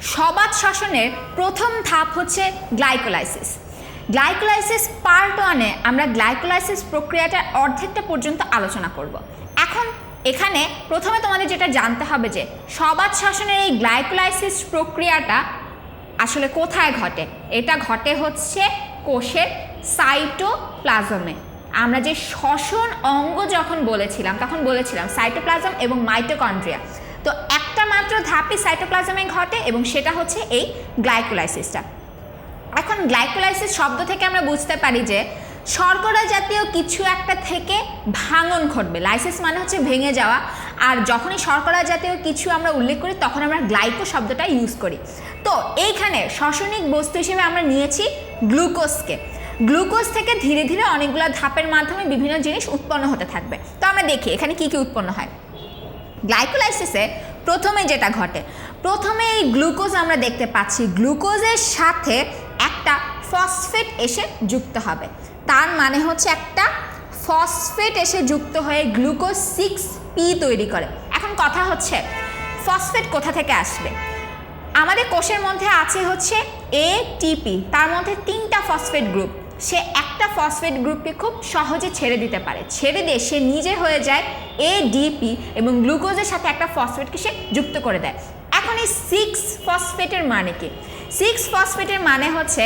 সবাত শ্বসনের প্রথম ধাপ হচ্ছে গ্লাইকোলাইসিস। গ্লাইকোলাইসিস পার্ট ওয়ানে আমরা গ্লাইকোলাইসিস প্রক্রিয়াটার অর্ধেকটা পর্যন্ত আলোচনা করব। এখন এখানে প্রথমে তোমাদের যেটা জানতে হবে যে সবাত শ্বসনের এই গ্লাইকোলাইসিস প্রক্রিয়াটা আসলে কোথায় ঘটে? এটা ঘটে হচ্ছে কোষের সাইটোপ্লাজমে। আমরা যে শ্বসন অঙ্গ যখন বলেছিলাম, তখন বলেছিলাম সাইটোপ্লাজম এবং মাইটোকন্ড্রিয়া। তো একটা মাত্র ধাপই সাইটোপ্লাজমে ঘটে এবং সেটা হচ্ছে এই গ্লাইকোলাইসিসটা। এখন গ্লাইকোলাইসিস শব্দ থেকে আমরা বুঝতে পারি যে শর্করা জাতীয় কিছু একটা থেকে ভাঙন ঘটবে। লাইসিস মানে হচ্ছে ভেঙে যাওয়া। আর যখনই শর্করা জাতীয় কিছু আমরা উল্লেখ করি, তখন আমরা গ্লাইকো শব্দটা ইউজ করি। তো এইখানে শ্বসনিক বস্তু হিসেবে আমরা নিয়েছি গ্লুকোজকে। গ্লুকোজ থেকে ধীরে ধীরে অনেকগুলো ধাপের মাধ্যমে বিভিন্ন জিনিস উৎপন্ন হতে থাকবে। তো আমরা দেখি এখানে কি কি উৎপন্ন হয়। গ্লাইকোলাইসিসে প্রথমে যেটা ঘটে, প্রথমে এই গ্লুকোজ আমরা দেখতে পাচ্ছি। গ্লুকোজের সাথে একটা ফসফেট এসে যুক্ত হবে। তার মানে হচ্ছে একটা ফসফেট এসে যুক্ত হয়ে গ্লুকোজ সিক্স পি তৈরি করে। এখন কথা হচ্ছে, ফসফেট কোথা থেকে আসবে? আমাদের কোষের মধ্যে আছে হচ্ছে এটিপি তার মধ্যে তিনটা ফসফেট গ্রুপ। সে একটা ফসফেট গ্রুপকে খুব সহজে ছেড়ে দিতে পারে। ছেড়ে দিয়ে সে নিজে হয়ে যায় এডিপি এবং গ্লুকোজের সাথে একটা ফসফেটকে সে যুক্ত করে দেয়। এখন এই সিক্স ফসফেটের মানে কি? সিক্স ফসফেটের মানে হচ্ছে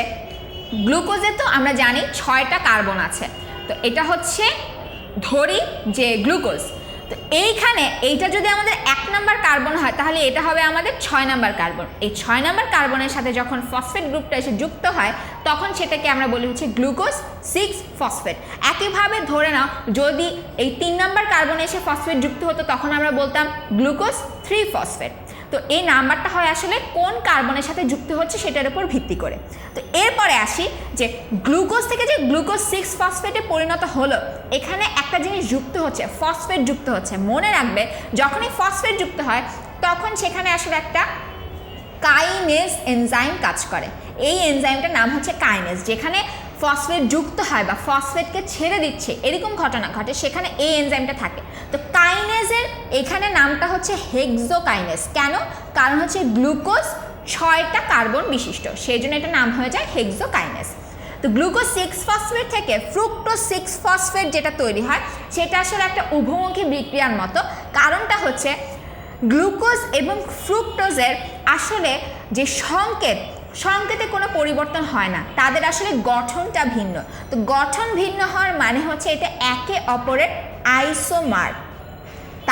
গ্লুকোজে তো আমরা জানি ছয়টা কার্বন আছে। তো এটা হচ্ছে ধরি যে গ্লুকোজ। এইখানে এইটা যদি আমাদের এক নাম্বার কার্বন হয়, তাহলে এটা হবে আমাদের ছয় নাম্বার কার্বন। এই ছয় নাম্বার কার্বনের সাথে যখন ফসফেট গ্রুপটা এসে যুক্ত হয়, তখন সেটাকে আমরা বলি হচ্ছে গ্লুকোজ সিক্স ফসফেট একইভাবে ধরে নাও, যদি এই তিন নাম্বার কার্বনে এসে ফসফেট যুক্ত হতো, তখন আমরা বলতাম গ্লুকোজ থ্রি ফসফেট তো এই নাম্বারটা হয় আসলে কোন কার্বনের সাথে যুক্ত হচ্ছে সেটার উপর ভিত্তি করে। তো এরপরে আসি যে গ্লুকোজ থেকে যে গ্লুকোজ সিক্স ফসফেটে পরিণত হলো, এখানে একটা জিনিস যুক্ত হচ্ছে, ফসফেট যুক্ত হচ্ছে। মনে রাখবে, যখনই ফসফেট যুক্ত হয়, তখন সেখানে আসলে একটা কাইনেস এনজাইম কাজ করে। এই এনজাইমটার নাম হচ্ছে কাইনেস যেখানে ফসফেট যুক্ত হয় বা ফসফেটকে ছেড়ে দিচ্ছে, এরকম ঘটনা ঘটে, সেখানে এই এনজাইমটা থাকে। তো কাইনেজের এখানে নামটা হচ্ছে হেক্সোকাইনেজ। কেন? কারণ হচ্ছে গ্লুকোজ ছয়টা কার্বন বিশিষ্ট, সেই জন্য এটা নাম হয়ে যায় হেক্সোকাইনেজ। তো গ্লুকোজ সিক্স ফসফেট থেকে ফ্রুক্টোজ সিক্স ফসফেট যেটা তৈরি হয়, সেটা আসলে একটা উভমুখী বিক্রিয়ার মতো। কারণটা হচ্ছে গ্লুকোজ এবং ফ্রুক্টোজের আসলে যে সংকেত, সংকেতে কোনো পরিবর্তন হয় না, তাদের আসলে গঠনটা ভিন্ন। তো গঠন ভিন্ন হওয়ার মানে হচ্ছে এটা একে অপরের আইসোমার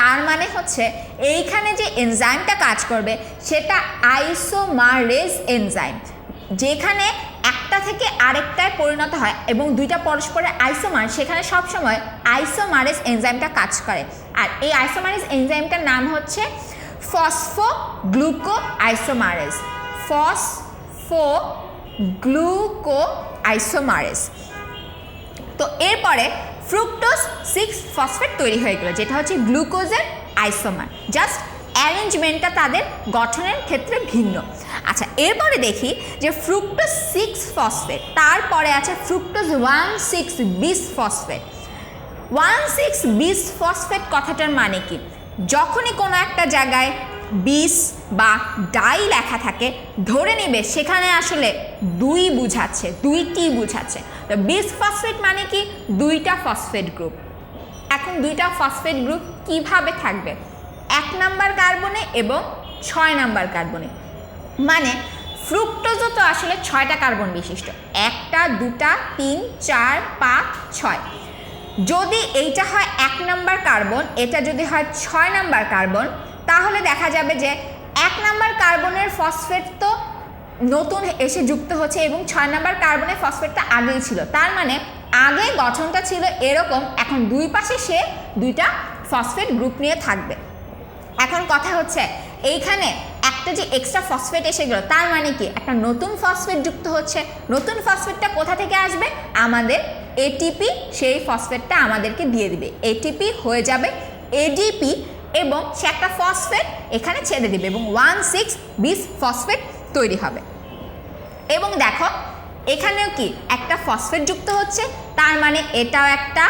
তার মানে হচ্ছে এইখানে যে এনজাইমটা কাজ করবে সেটা আইসোমারেজ এনজাইম যেখানে একটা থেকে আরেকটায় পরিণত হয় এবং দুইটা পরস্পরের আইসোমার সেখানে সবসময় আইসোমারেজ এনজাইমটা কাজ করে। আর এই আইসোমারেজ এনজাইমটার নাম হচ্ছে phospho gluco isomerase phospho gluco isomerase তো এরপরে ফ্রুক্টোজ সিক্স ফসফেট তৈরি হয়ে গেলো, যেটা হচ্ছে গ্লুকোজের আইসোমার। জাস্ট অ্যারেঞ্জমেন্টটা তাদের গঠনের ক্ষেত্রে ভিন্ন। আচ্ছা এরপরে দেখি যে ফ্রুক্টোজ সিক্স ফসফেট, তারপরে আছে fructose one six bis phosphate. One six bis phosphate কথাটার মানে কি? যখনই কোনো একটা জায়গায় বিষ বা ডাই লেখা থাকে, ধরে নিবে সেখানে আসলে দুই বুঝাচ্ছে, দুইটি বুঝাচ্ছে। তো বিস ফসফেট মানে কি? দুইটা ফসফেট গ্রুপ এখন দুইটা ফসফেট গ্রুপ কীভাবে থাকবে? এক নাম্বার কার্বনে এবং ছয় নাম্বার কার্বনে। মানে ফ্রুক্টোজও তো আসলে ছয়টা কার্বন বিশিষ্ট। একটা, দুটা, তিন, চার, পাঁচ, ছয়। যদি এইটা হয় এক নাম্বার কার্বন, এটা যদি হয় ছয় নাম্বার কার্বন, তাহলে দেখা যাবে যে এক নাম্বার কার্বনের ফসফেট তো নতুন এসে যুক্ত হচ্ছে এবং ছয় নাম্বার কার্বনের ফসফেটটা আগেই ছিল। তার মানে আগে গঠনটা ছিল এরকম, এখন দুই পাশে সে দুইটা ফসফেট গ্রুপ নিয়ে থাকবে। এখন কথা হচ্ছে, এইখানে একটা যে এক্সট্রা ফসফেট এসে গেল, তার মানে কি? একটা নতুন ফসফেট যুক্ত হচ্ছে। নতুন ফসফেটটা কোথা থেকে আসবে? আমাদের এটিপি সেই ফসফেটটা আমাদেরকে দিয়ে দিবে। এটিপি হয়ে যাবে এডিপি এবং সে একটা ফসফেট এখানে ছেড়ে দিবে এবং ওয়ান সিক্স বিস ফসফেট তৈরি হবে। এবং দেখো, এখানেও কি? একটা ফসফেট যুক্ত হচ্ছে, তার মানে এটাও একটা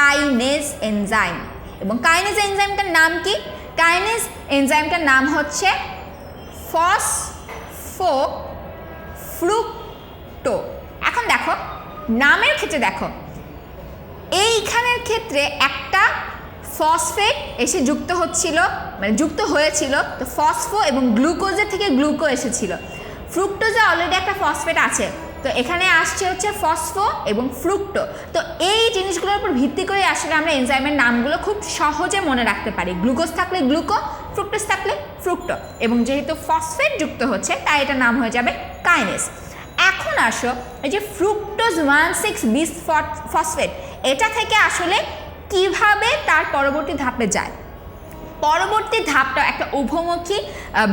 কাইনেজ এনজাইম এবং কাইনেজ এনজাইমটার নাম কি? কাইনেজ এনজাইমটার নাম হচ্ছে ফস ফসফো ফ্রুক্টো এখন দেখো, নামের ক্ষেত্রে দেখো, এইখানের ক্ষেত্রে একটা ফসফেট এসে যুক্ত হচ্ছিল মানে যুক্ত হয়েছিল, তো ফসফো এবং গ্লুকোজের থেকে গ্লুকো এসেছিল। ফ্রুক্টোজে অলরেডি একটা ফসফেট আছে। তো এখানে আসছে হচ্ছে ফসফো এবং ফ্রুক্টো। তো এই জিনিসগুলোর উপর ভিত্তি করে আসলে আমরা এনজাইমের নামগুলো খুব সহজে মনে রাখতে পারি। গ্লুকোজ থাকলে গ্লুকো, ফ্রুক্টোজ থাকলে ফ্রুক্টো এবং যেহেতু ফসফেট যুক্ত হচ্ছে, তাই এটা নাম হয়ে যাবে কাইনেস এখন আসো, এই যে fructose one six bis phosphate এটা থেকে আসলে কীভাবে তার পরবর্তী ধাপে যায়? পরবর্তী ধাপটা একটা উভমুখী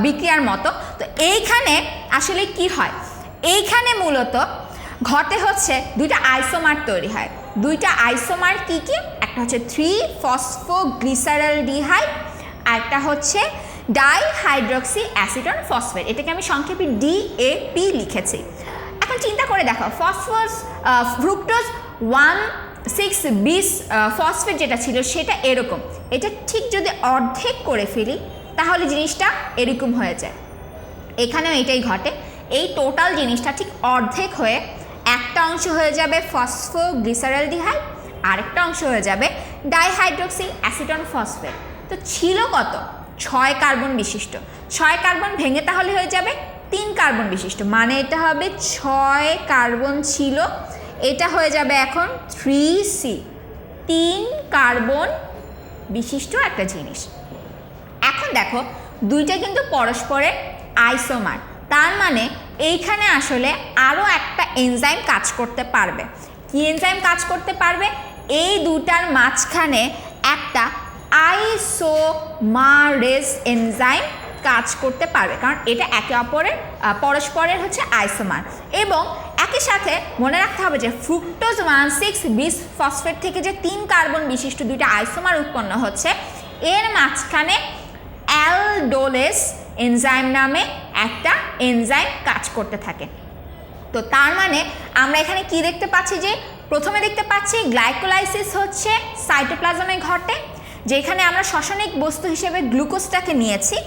বিক্রিয়ার মতো। তো এইখানে আসলে কি হয়? এইখানে মূলত ঘটে হচ্ছে দুইটা আইসোমার তৈরি হয়। দুইটা আইসোমার কি কি? একটা হচ্ছে থ্রি ফসফোগ্লিসারালডিহাইড আর একটা হচ্ছে ডাইহাইড্রক্সি অ্যাসিডন ফসফেট। এটাকে আমি সংক্ষেপে ডিএপি লিখেছি। এখন চিন্তা করে দেখো phosphorus fructose one six bis phosphate যেটা ছিল সেটা এরকম। এটা ঠিক যদি অর্ধেক করে ফেলি, তাহলে জিনিসটা এরকম হয়ে যায়। এখানেও এটাই ঘটে। এই টোটাল জিনিসটা ঠিক অর্ধেক হয়ে একটা অংশ হয়ে যাবে ফসফোগ্লিসারালডিহাইড, আরেকটা অংশ হয়ে যাবে ডাইহাইড্রোক্সি অ্যাসিটন ফসফেট তো ছিল কত? ছয় কার্বন বিশিষ্ট। ছয় কার্বন ভেঙে তাহলে হয়ে যাবে তিন কার্বন বিশিষ্ট। মানে এটা হবে ছয় কার্বন ছিল। এটা হয়ে যাবে এখন থ্রি সি তিন কার্বন বিশিষ্ট একটা জিনিস। এখন দেখো, দুইটা কিন্তু পরস্পরের আইসোমার। তার মানে এইখানে আসলে আরও একটা এনজাইম কাজ করতে পারবে। কি এনজাইম কাজ করতে পারবে? এই দুটার মাঝখানে একটা আইসোমারেস এনজাইম কাজ করতে পারবে। কারণ এটা একে অপরের পরস্পরের হচ্ছে আইসোমার। এবং একই সাথে মনে রাখতে হবে যে fructose one six bis phosphate থেকে যে তিন কার্বন বিশিষ্ট দুইটা আইসোমার উৎপন্ন হচ্ছে, এর মাঝখানে অ্যালডোলেস এনজাইম নামে একটা এনজাইম কাজ করতে থাকে। তো তার মানে আমরা এখানে কি দেখতে পাচ্ছি যে, প্রথমে দেখতে পাচ্ছি গ্লাইকোলাইসিস হচ্ছে সাইটোপ্লাজমে ঘটে, যেখানে আমরা শ্বসনিক বস্তু হিসেবে গ্লুকোজটাকে নিয়েছি।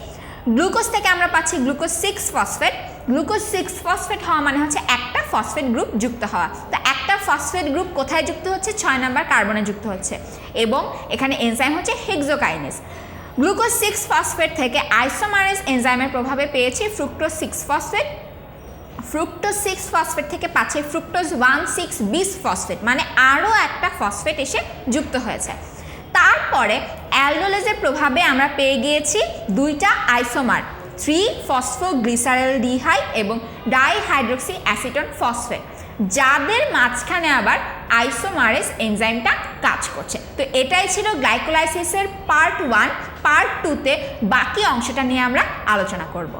গ্লুকোজ থেকে আমরা পাচ্ছি glucose six phosphate. Glucose six phosphate হওয়া মানে হচ্ছে একটা ফসফেট গ্রুপ যুক্ত হওয়া। তো একটা ফসফেট গ্রুপ কোথায় যুক্ত হচ্ছে? ছয় নাম্বার কার্বনে যুক্ত হচ্ছে। এবং এখানে এনজাইম হচ্ছে হেক্সোকাইনেস। গ্লুকোজ সিক্স ফসফেট থেকে আইসোমারেজ এনজাইমের প্রভাবে পেয়েছি fructose six phosphate. Fructose six phosphate থেকে পাচ্ছে fructose one six bis phosphate মানে আরও একটা ফসফেট এসে যুক্ত হয়েছে। তারপরে অ্যালডোলেজের প্রভাবে আমরা পেয়ে গিয়েছি দুইটা আইসোমার, থ্রি ফসফোগ্লিসারেলডিহাইড এবং ডাইহাইড্রোক্সি অ্যাসিটন ফসফেট, যাদের মাঝখানে আবার আইসোমারেস এনজাইমটা কাজ করছে। তো এটাই ছিল গ্লাইকোলাইসিসের পার্ট ওয়ান। পার্ট টুতে বাকি অংশটা নিয়ে আমরা আলোচনা করব।